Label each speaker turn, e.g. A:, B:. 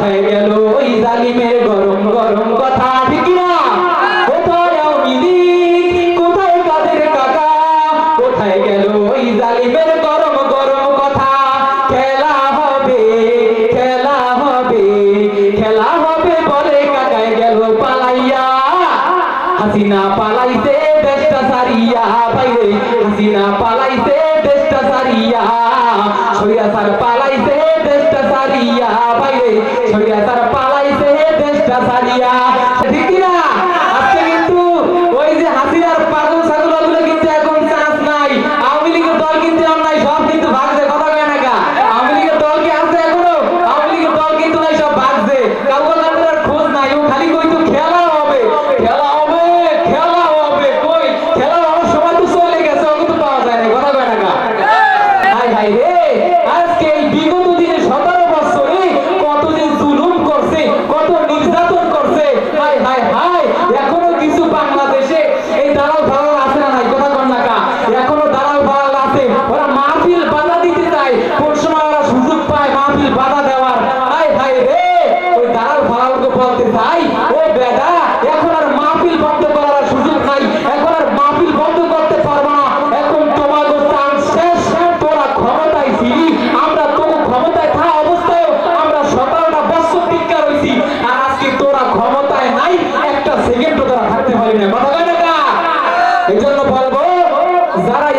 A: হয়ে গেল। ওই জালিমের গরম গরম কথা ঠিক না? কোথায় অমিদি কোথায় কাদের কাকা? কোথায় গেল ওই জালিমের গরম গরম কথা? খেলা হবে খেলা হবে খেলা হবে বলে কাকায় গেল পালাইয়া। হাসিনা পালাইতে দেশটা সারিয়া। বাইরে হাসিনা পালাইতে দেশটা সারিয়া। haz que বলব যারা